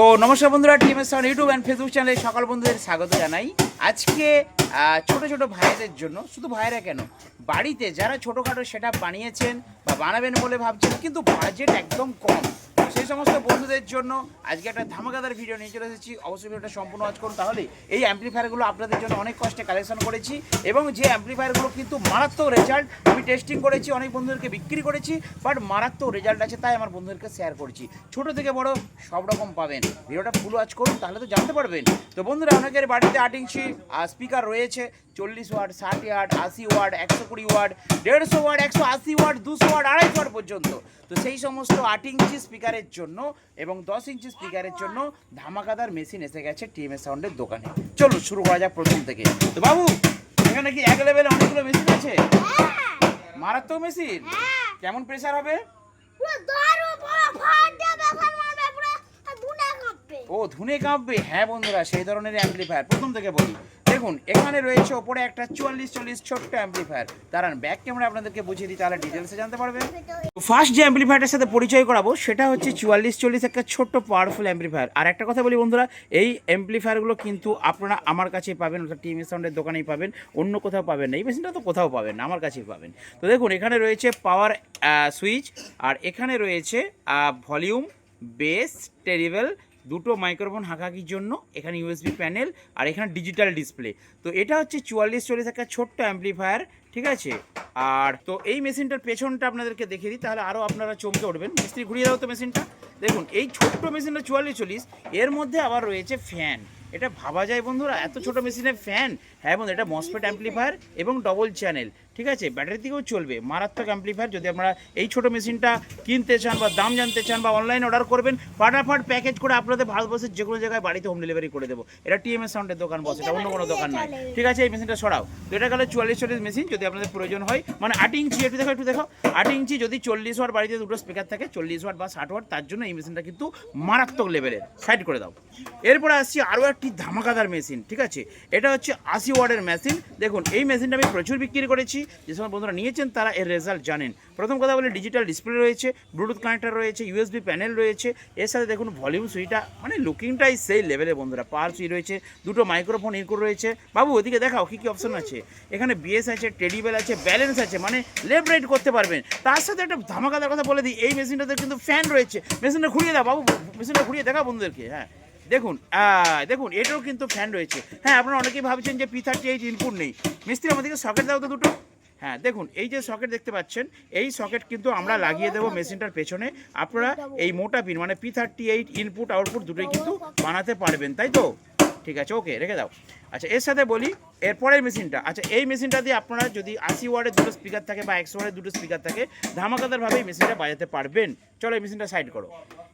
তো নমস্কার বন্ধুরা team S YouTube and Facebook চ্যানেলে সকল বন্ধুদের স্বাগত জানাই। আজকে ছোটো ছোট ছোট ভাইদের জন্য, শুধু ভাইয়েরা কেন, বাড়িতে যারা ছোটোখাটো সেটা বানিয়েছেন বা বানাবেন বলে ভাবছেন, কিন্তু বাজেট একদম কম। সেই সমস্ত বন্ধুদের জন্য আজকে একটা ধামাকাদার ভিডিও নিয়ে চলে এসেছি। অবশ্যই ভিডিওটা সম্পূর্ণ ওয়াচ করুন। তাহলে এই অ্যাম্প্লিফায়ারগুলো আপনাদের জন্য অনেক কষ্টে কালেকশন করেছি এবং যে অ্যাম্প্লিফায়ারগুলো কিন্তু মারাত্মক রেজাল্ট আমি টেস্টিং করেছি, অনেক বন্ধুদেরকে বিক্রি করেছি বাট মারাত্মক রেজাল্ট আছে, তাই আমার বন্ধুদেরকে শেয়ার করছি। ছোট থেকে বড় সব রকম পাবেন। ভিডিওটা ফুল ওয়াচ করুন, তাহলে তো জানতে পারবেন। তো বন্ধুরা, অনেকের বাড়িতে আট ইঞ্চি স্পিকার রয়েছে, চল্লিশ ওয়াট, ষাট ওয়াট, আশি ওয়াট, একশো কুড়ি ওয়াট, দেড়শো ওয়াট, একশো আশি ওয়াট, দুশো ওয়াট, আড়াইশো ওয়াট পর্যন্ত। তো সেই সমস্ত আট ইঞ্চি স্পিকারের জন্য এবং দশ ইঞ্চি স্পিকারের জন্য ধামাকাদার মেশিন এসে গেছে টিএমএস সাউন্ডের দোকানে। চলুন শুরু করা যাক প্রথম থেকে। তো বাবু এখানে কি এক লেভেলে অনেকগুলো মেশিন আছে? মারাত্মক মেশিন কেমন প্রেসার হবে? ও ধুনে কাঁপবে। হ্যাঁ বন্ধুরা সেই ধরনের অ্যাম্পলিফায়ার প্রথম থেকে বলি দেখুন, এখানে রয়েছে ওপরে একটা চুয়াল্লিশ, চল্লিশ ছোট্ট অ্যাম্পলিফায়ার দাঁড়ান ব্যাক ক্যামেরা আপনাদেরকে বুঝিয়ে দিই, তাহলে ডিটেলসে জানতে পারবেন। ফার্স্ট যে অ্যাম্পলিফায়ারটার সাথে পরিচয় করাবো, সেটা হচ্ছে চুয়াল্লিশ, চল্লিশ একটা ছোট্ট পাওয়ারফুল অ্যাম্পলিফায়ার আর একটা কথা বলি বন্ধুরা, এই অ্যাম্পলিফায়ারগুলো কিন্তু আপনারা আমার কাছেই পাবেন, অর্থাৎ টিএমএস সাউন্ডের দোকানেই পাবেন, অন্য কোথাও পাবেন না, এই মেশিনটা তো কোথাও পাবেন না, আমার কাছেই পাবেন। তো দেখুন, এখানে রয়েছে পাওয়ার সুইচ আর এখানে রয়েছে ভলিউম বেস টেরিবেল দুটো মাইক্রোফোন হাঁকাকির জন্য, এখানে ইউএসবি প্যানেল আর এখানে ডিজিটাল ডিসপ্লে তো এটা হচ্ছে চুয়াল্লিশ চল্লিশ একটা ছোট্ট অ্যাম্পলিফায়ার ঠিক আছে? আর তো এই মেশিনটার পেছনটা আপনাদেরকে দেখিয়ে দিই, তাহলে আরও আপনারা চমকে উঠবেন। মিস্ত্রি, ঘুরিয়ে দাও তো মেশিনটা। দেখুন, এই ছোট্ট মেশিনটা চুয়াল্লিশ চল্লিশ, এর মধ্যে আবার রয়েছে ফ্যান এটা ভাবা যায় বন্ধুরা, এত ছোট মেশিনে ফ্যান হ্যাঁ বন্ধু এটা মসফেট অ্যাম্পলিফায়ার এবং ডবল চ্যানেল ঠিক আছে? ব্যাটারি দিকেও চলবে। মারাত্মক অ্যাম্পলিফায়ার যদি আপনারা এই ছোট মেশিনটা কিনতে চান বা দাম জানতে চান বা অনলাইন অর্ডার করবেন ফাটাফাট প্যাকেজ করে আপনাদের ভারতবর্ষের যে কোনো জায়গায় বাড়িতে হোম ডেলিভারি করে দেবো। এটা টিএমএস সাউন্ডের দোকান বসে এটা অন্য কোনো দোকান নয়। ঠিক আছে এই মেশিনটা সরাও। তো এটা গেলে চুয়াল্লিশ চল্লিশ মেশিন যদি আপনাদের প্রয়োজন হয়। মানে আট ইঞ্চি একটু দেখো একটু দেখো। আট ইঞ্চি যদি চল্লিশ ওয়াট বাড়িতে দুটো স্পিকার থাকে চল্লিশ ওয়াট বা ষাট ওয়াট তার জন্য এই মেশিনটা কিন্তু মারাত্মক লেভেলের সাইড করে দাও। এরপরে আসছি আরও একটি ধামাকাদার মেশিন ঠিক আছে? এটা হচ্ছে আশি ওয়ার্ডের মেশিন দেখুন, এই মেশিনটা আমি প্রচুর বিক্রি করেছি। যে সময় বন্ধুরা নিয়েছেন, তারা এর রেজাল্ট জানেন। প্রথম কথা বলি ডিজিটাল ডিসপ্লে রয়েছে ব্লুটুথ কানেক্টর রয়েছে ইউএসবি প্যানেল রয়েছে। এর সাথে দেখুন ভলিউম সুইটা মানে লুকিংটাই সেই লেভেলে বন্ধুরা। পাওয়ার সুই রয়েছে, দুটো মাইক্রোফোন ইনকুর রয়েছে। বাবু, ওদিকে দেখাও, কী কী অপশন আছে? এখানে বিএস আছে টেডিবেল আছে ব্যালেন্স আছে মানে লেফট রাইট করতে পারবেন। তার সাথে একটা ধামাকাদার কথা বলে দিই, এই মেশিনটাতে কিন্তু ফ্যান রয়েছে। মেশিনটা ঘুরিয়ে দাও, বাবু মেশিনটা ঘুরিয়ে দেখা বন্ধুদেরকে হ্যাঁ। দেখুন দেখুন, এটাও কিন্তু ফ্যান রয়েছে। হ্যাঁ আপনারা অনেকেই ভাবছেন যে পি থার্টি এইট ইনপুট নেই। মিস্ত্রি, আমাদেরকে সকেট দাও তো দুটো। হ্যাঁ দেখুন, এই যে সকেট দেখতে পাচ্ছেন, এই সকেট কিন্তু আমরা লাগিয়ে দেবো মেশিনটার পেছনে। আপনারা এই মোটা পিন মানে P thirty eight input output দুটোই কিন্তু বানাতে পারবেন, তাই তো? ঠিক আছে ওকে রেখে দাও। আচ্ছা এর সাথে বলি এরপরের মেশিনটা। আচ্ছা এই মেশিনটা দিয়ে আপনারা যদি আশি ওয়ার্ডের দুটো স্পিকার থাকে বা একশো ওয়ার্ডের দুটো স্পিকার থাকে, ধামাকাদারভাবে এই মেশিনটা বাজাতে পারবেন। চলো, এই মেশিনটা সাইড করো।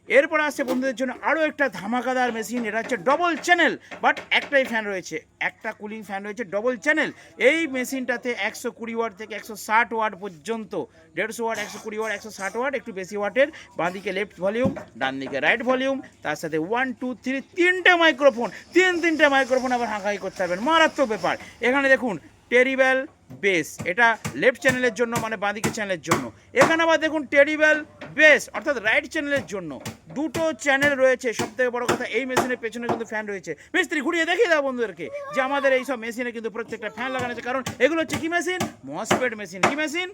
এরপর আসছে বন্ধুদের জন্য আরও একটা ধামাকাদার মেশিন এটা হচ্ছে ডবল চ্যানেল বাট একটাই ফ্যান রয়েছে, একটা কুলিং ফ্যান রয়েছে ডবল চ্যানেল এই মেশিনটাতে একশো কুড়ি ওয়াট থেকে একশো ষাট ওয়াট পর্যন্ত, দেড়শো ওয়াট, একশো কুড়ি ওয়াট, একশো ষাট ওয়াট, একটু বেশি ওয়াটের বাঁ দিকে লেফট ভলিউম ডান দিকে রাইট ভলিউম তার সাথে ওয়ান টু থ্রি তিনটে মাইক্রোফোন তিন, তিনটে মাইক্রোফোন আবার হাঁকাই করতে পারবেন, মারাত্মক ব্যাপার। এখানে দেখুন টেরিবেল বেস এটা লেফট চ্যানেলের জন্য মানে বাঁদিকে চ্যানেলের জন্য। এখানে আবার দেখুন টেরিবেল বেস অর্থাৎ রাইট চ্যানেলের জন্য। দুটো চ্যানেল রয়েছে। সব থেকে বড় কথা, এই মেশিনের পেছনে কিন্তু ফ্যান রয়েছে। মিস্ত্রি, ঘুরিয়ে দেখিয়ে দাও বন্ধুদেরকে যে আমাদের এই সব মেশিনে কিন্তু প্রত্যেকটা ফ্যান লাগানো আছে। কারণ এগুলো হচ্ছে কি মেশিন মসপেড মেশিন কি machine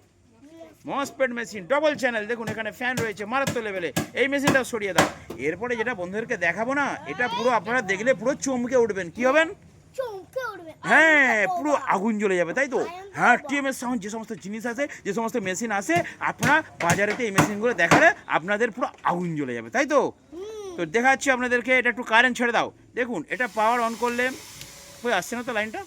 MOSFET machine double channel দেখুন, এখানে ফ্যান রয়েছে মারাত্মক লেভেলে এই মেশিনটা সরিয়ে দাও। এরপরে যেটা বন্ধুদেরকে দেখাবো না, এটা পুরো আপনারা দেখলে পুরো চমকে উঠবেন। কি হবেন? হ্যাঁ পুরো আগুন জ্বলে যাবে তাই তো? হ্যাঁ টিএমএস সাউন্ড যে সমস্ত জিনিস আছে যে সমস্ত মেশিন আছে আপনারা বাজারেতে এই মেশিনগুলো দেখালে আপনাদের পুরো আগুন জ্বলে যাবে তাই তো? তো দেখাচ্ছি আপনাদেরকে এটা একটু কারেন্ট ছেড়ে দাও। দেখুন এটা পাওয়ার অন করলে ওই আসছে না তো লাইনটা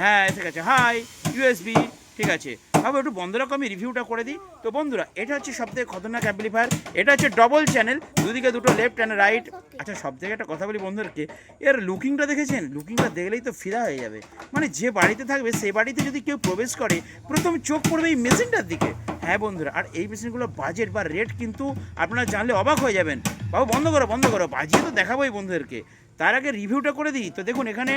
হ্যাঁ এসে গেছে হাই ইউএসবি ঠিক আছে। বাবু একটু বন্ধ রাখো আমি রিভিউটা করে দিই। তো বন্ধুরা, এটা হচ্ছে সব থেকে খতরনাক অ্যাম্পলিফায়ার এটা হচ্ছে ডবল চ্যানেল দুদিকে দুটো লেফট অ্যান্ড রাইট আচ্ছা সব থেকে একটা কথা বলি বন্ধুদেরকে, এর লুকিংটা দেখেছেন? লুকিংটা দেখলেই তো ফিদা হয়ে যাবে। মানে যে বাড়িতে থাকবে, সে বাড়িতে যদি কেউ প্রবেশ করে, প্রথম চোখ পড়বে এই মেশিনটার দিকে। হ্যাঁ বন্ধুরা, আর এই মেশিনগুলো বাজেট বা রেট কিন্তু আপনারা জানলে অবাক হয়ে যাবেন। বাবু, বন্ধ করো বন্ধ করো, বাজিয়ে তো দেখাবোই বন্ধুদেরকে। তার আগে রিভিউটা করে দিই। তো দেখুন, এখানে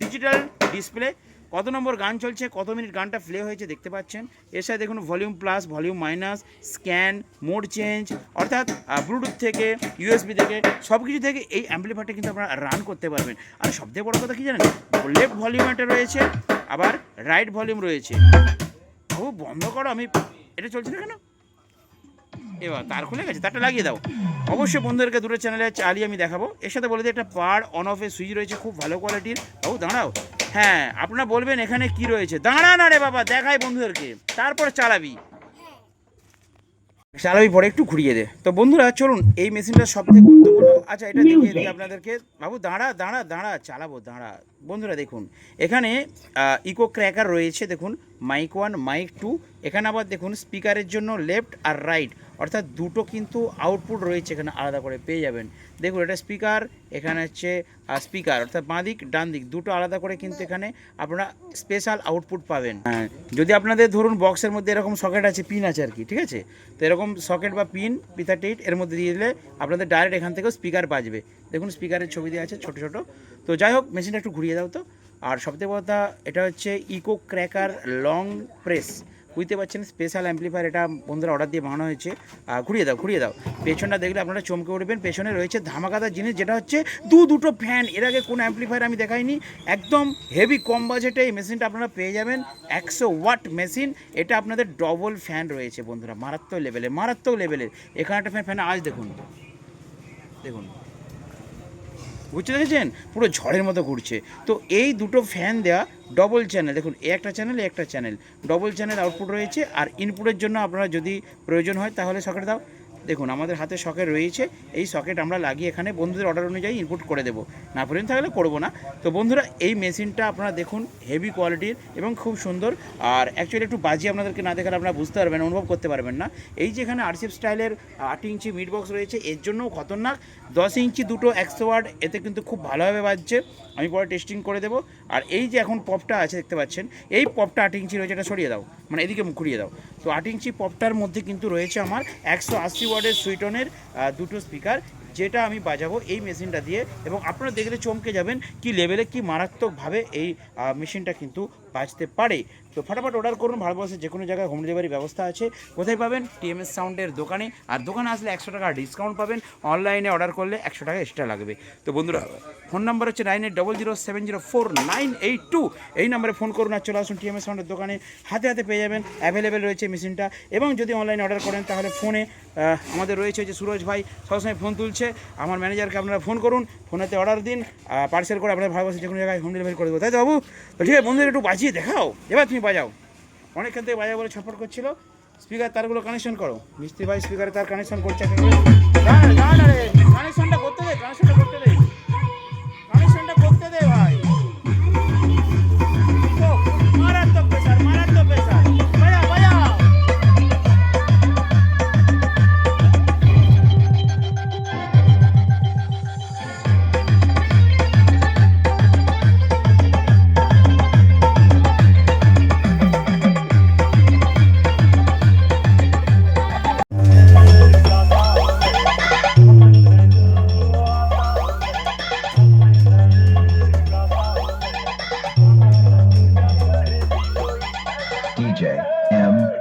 ডিজিটাল ডিসপ্লে কত নম্বর গান চলছে, কত মিনিট গানটা প্লে হয়েছে দেখতে পাচ্ছেন। এর সাথে দেখুন volume plus volume minus scan mode change অর্থাৎ ব্লুটুথ থেকে ইউএসবি থেকে সব কিছু থেকে এই অ্যাম্পলিফায়ারটা কিন্তু আপনারা রান করতে পারবেন। আর সবথেকে বড় কথা কি জানেন? লেফট ভলিউম একটা রয়েছে, আবার রাইট ভলিউম রয়েছে। ও বন্ধ করো, আমি এটা চলছে না কেন? এবার তার খুলে গেছে, তারটা লাগিয়ে দাও। অবশ্যই বন্ধুদেরকে দুটো চ্যানেলে চালিয়ে আমি দেখাবো। এর সাথে বলে দিই, একটা পার অন অফের সুইচ রয়েছে, খুব ভালো কোয়ালিটির ও দাঁড়াও। হ্যাঁ আপনারা বলবেন এখানে কি রয়েছে। দাঁড়া না রে বাবা দেখাই বন্ধুদেরকে। তারপর চালাবি। চালাবি পরে একটু ঘুরিয়ে দে। তো বন্ধুরা চলুন এই মেশিনটা সব থেকে গুরুত্বপূর্ণ আচ্ছা এটা দেখিয়ে দিই আপনাদেরকে। বাবু দাঁড়া দাঁড়া দাঁড়া চালাবো দাঁড়া। বন্ধুরা দেখুন এখানে ইকো ক্র্যাকার রয়েছে দেখুন মাইক ওয়ান মাইক টু এখানে আবার দেখুন স্পিকারের জন্য লেফট আর রাইট অর্থাৎ দুটো কিন্তু আউটপুট রয়েছে এখানে আলাদা করে পেয়ে যাবেন। দেখুন এটা স্পিকার এখানে হচ্ছে স্পিকার অর্থাৎ বাঁ দিক ডান দিক দুটো আলাদা করে কিন্তু এখানে আপনারা স্পেশাল আউটপুট পাবেন। যদি আপনাদের ধরুন বক্সের মধ্যে এরকম সকেট আছে পিন আছে আর কি ঠিক আছে? তো এরকম সকেট বা পিন পিতা টেইট এর মধ্যে দিয়ে দিলে আপনাদের ডাইরেক্ট এখান থেকেও স্পিকার বাজবে। দেখুন স্পিকারের ছবি দেওয়া আছে ছোটো ছোটো। তো যাই হোক মেশিনটা একটু ঘুরিয়ে দাও তো। আর সবথেকে কথা, এটা হচ্ছে ইকো ক্র্যাকার লং প্রেস বুঝতে পারছেন? স্পেশাল অ্যাম্পলিফায়ার এটা বন্ধুরা অর্ডার দিয়ে বানানো হয়েছে। ঘুরিয়ে দাও ঘুরিয়ে দাও। পেছনটা দেখলে আপনারা চমকে উঠবেন। পেছনে রয়েছে ধামাকাদার জিনিস, যেটা হচ্ছে দু, দুটো ফ্যান এর আগে কোনো অ্যাম্পলিফায়ার আমি দেখাইনি। একদম হেভি কম বাজেটে এই মেশিনটা আপনারা পেয়ে যাবেন। একশো ওয়াট মেশিন এটা আপনাদের ডবল ফ্যান রয়েছে বন্ধুরা। মারাত্মক লেভেলের মারাত্মক লেভেলের এখানে একটা ফ্যান ফ্যান আজ দেখুন। দেখুন। বুঝতে পেরেছেন? পুরো ঝড়ের মতো ঘুরছে। তো এই দুটো ফ্যান দেওয়া ডবল চ্যানেল দেখুন, একটা চ্যানেল একটা চ্যানেল ডবল চ্যানেল আউটপুট রয়েছে আর ইনপুটের জন্য আপনারা যদি প্রয়োজন হয় তাহলে সকেট দাও। দেখুন, আমাদের হাতে সকেট রয়েছে, এই সকেট আমরা লাগিয়ে এখানে বন্ধুদের অর্ডার অনুযায়ী ইনপুট করে দেবো। না পর্যন্ত থাকলে করব না। তো বন্ধুরা, এই মেশিনটা আপনারা দেখুন হেভি কোয়ালিটির এবং খুব সুন্দর। আর অ্যাকচুয়ালি একটু বাজি আপনাদেরকে না দেখালে আপনারা বুঝতে পারবেন, অনুভব করতে পারবেন না। এই যে এখানে আরসিএফ স্টাইলের আট ইঞ্চি মিড বক্স রয়েছে, এর জন্যও খতরনাক। দশ ইঞ্চি দুটো একশো ওয়ার্ড এতে কিন্তু খুব ভালোভাবে বাজছে। আমি পরে টেস্টিং করে দেবো। আর এই যে এখন পপটা আছে, দেখতে পাচ্ছেন, এই পপটা আট ইঞ্চি রয়েছে, এটা সরিয়ে দাও। মানে এদিকে মুখ ঘুরিয়ে দাও। তো আট ইঞ্চি পপটার মধ্যে কিন্তু রয়েছে আমার একশো আশি ওয়ার্ডের সুইটনের দুটো স্পিকার, যেটা আমি বাজাবো এই মেশিনটা দিয়ে। এবং আপনারা দেখলে চমকে যাবেন কি লেভেলে কি মারাত্মকভাবে এই মেশিনটা কিন্তু বাজতে পারে। তো ফটাফট অর্ডার করুন, ভারতবর্ষের যে কোনো জায়গায় হোম ডেলিভারি ব্যবস্থা আছে। কোথায় পাবেন? টিএমএস সাউন্ডের দোকানে। আর দোকানে আসলে একশো টাকা ডিসকাউন্ট পাবেন। অনলাইনে অর্ডার করলে একশো টাকা এক্সট্রা লাগবে। তো বন্ধুরা ফোন নাম্বার হচ্ছে nine eight double zero seven zero four nine eight two এই নাম্বারে ফোন করুন আর চলে আসুন টিএমএস সাউন্ডের দোকানে। হাতে হাতে পেয়ে যাবেন। অ্যাভেলেবেল রয়েছে মেশিনটা। এবং যদি অনলাইনে অর্ডার করেন, তাহলে ফোনে আমাদের রয়েছে যে সুরজ ভাই, সবসময় ফোন তুলছে। আমার ম্যানেজারকে আপনারা ফোন করুন। ফোনেতে অর্ডার দিন। পার্সেল করে আপনার ভালোবাসে যে কোনো জায়গায় হোম ডেলিভারি করে দেবো। তাই তো বাবু? তো ঠিক আছে বন্ধুদের একটু বাজিয়ে দেখাও। এবার তুমি বাজাও। অনেকক্ষণ থেকে বাজাও বলে ছটফট করছিল। স্পিকার তারগুলো কানেকশন করো। মিস্ত্রি ভাই স্পিকারে তার কানেকশন করছে। DJ M.